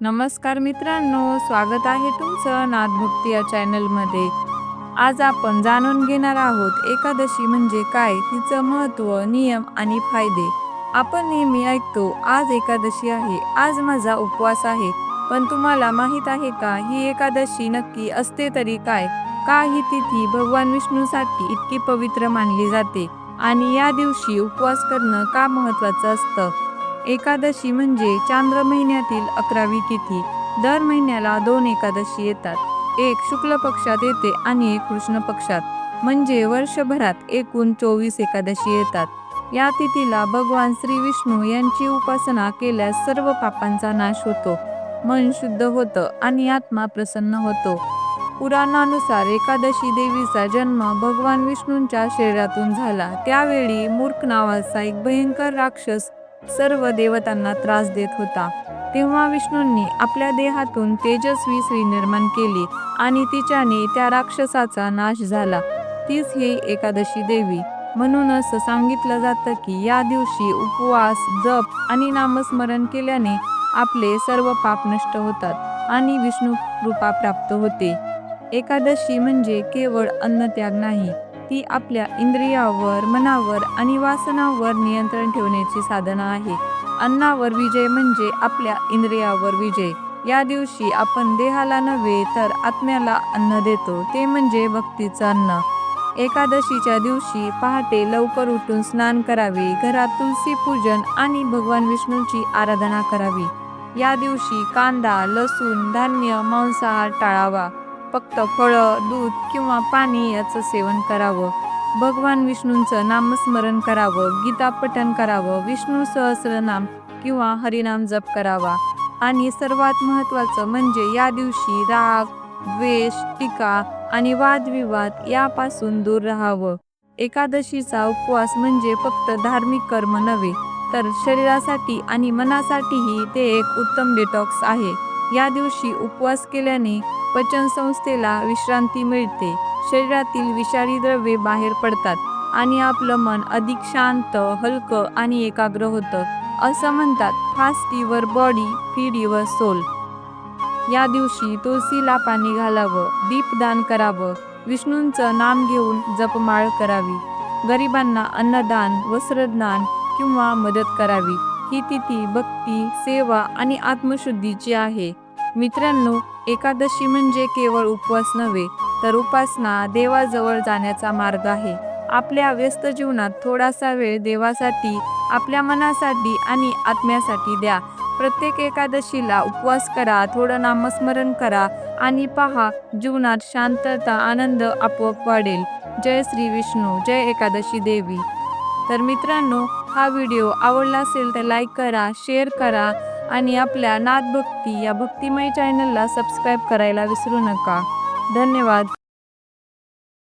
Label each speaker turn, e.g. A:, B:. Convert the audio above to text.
A: नमस्कार मित्रांनो स्वागत आहे तुमचं नादभक्ती या चॅनलमध्ये. आज आपण जाणून घेणार आहोत एकादशी म्हणजे काय? तिचं महत्त्व नियम आणि फायदे. आपण नेहमी ऐकतो आज एकादशी आहे आज माझा उपवास आहे. पण तुम्हाला माहीत आहे का ही एकादशी नक्की असते तरी काय? का ही तिथी भगवान विष्णूसाठी इतकी पवित्र मानली जाते? आणि या दिवशी उपवास करणं का महत्त्वाचं असतं? एकादशी म्हणजे चांद्र महिन्यातील अकरावी तिथी. दर महिन्याला दोन एकादशी येतात. एक शुक्ल पक्षात येते आणि एक कृष्ण पक्षात. म्हणजे वर्षभरात एकूण चोवीस एकादशी येतात. या तिथीला भगवान श्री विष्णू यांची उपासना केल्यास सर्व पापांचा नाश होतो. मन शुद्ध होतं आणि आत्मा प्रसन्न होतो. पुराणानुसार एकादशी देवीचा जन्म भगवान विष्णूंच्या शरीरातून झाला. त्यावेळी मूर्ख नावाचा एक भयंकर राक्षस सर्व देवतांना त्रास देत होता. तेव्हा विष्णूंनी आपल्या देहातून तेजस्वी स्त्री निर्माण केली आणि तिच्याने त्या राक्षसाचा नाश झाला. तीच ही एकादशी देवी. म्हणून असं सांगितलं जातं की या दिवशी उपवास जप आणि नामस्मरण केल्याने आपले सर्व पाप नष्ट होतात आणि विष्णू कृपा प्राप्त होते. एकादशी म्हणजे केवळ अन्नत्याग नाही ती आपल्या इंद्रियावर मनावर आणि वासनावर नियंत्रण ठेवण्याची साधना आहे. अन्नावर विजय म्हणजे आपल्या इंद्रियावर विजय. या दिवशी आपण देहाला नव्हे तर आत्म्याला अन्न देतो ते म्हणजे भक्तीचं अन्न. एकादशीच्या दिवशी पहाटे लवकर उठून स्नान करावे घरात तुलसी पूजन आणि भगवान विष्णूची आराधना करावी. या दिवशी कांदा लसूण धान्य मांसाहार टाळावा. फक्त फळं दूध किंवा पाणी याचं सेवन करावं. भगवान विष्णूंचं नामस्मरण करावं गीता पठन करावं विष्णू सहस्रनाम किंवा हरिनाम जप करावा. आणि सर्वात महत्त्वाचं म्हणजे या दिवशी राग द्वेष टीका आणि वादविवाद यापासून दूर राहावं. एकादशीचा उपवास म्हणजे फक्त धार्मिक कर्म नव्हे तर शरीरासाठी आणि मनासाठीही ते एक उत्तम डिटॉक्स आहे. या दिवशी उपवास केल्याने पचनसंस्थेला विश्रांती मिळते. शरीरातील विषारी द्रव्ये बाहेर पडतात आणि आपलं मन अधिक शांत हलकं आणि एकाग्र होतं असं म्हणतात fast your body feed your soul. या दिवशी तुळशीला पाणी घालावं दीपदान करावं विष्णूंचं नाम घेऊन जपमाळ करावी. गरिबांना अन्नदान वस्त्रदान किंवा मदत करावी. ही तिथी भक्ती सेवा आणि आत्मशुद्धीची आहे. मित्रांनो एकादशी म्हणजे केवळ उपवास नव्हे तर उपासना देवाजवळ जाण्याचा मार्ग आहे. आपल्या व्यस्त जीवनात थोडासा वेळ देवासाठी आपल्या मनासाठी आणि आत्म्यासाठी द्या. प्रत्येक एकादशीला उपवास करा थोडं नामस्मरण करा आणि पहा जीवनात शांतता आनंद आपोआप वाढेल. जय श्री विष्णू जय एकादशी देवी. तर मित्रांनो हा व्हिडिओ आवडला असेल तर लाईक करा शेअर करा आणि आपल्या नादभक्ती या भक्तिमय चॅनलला सबस्क्राईब करायला विसरू नका. धन्यवाद.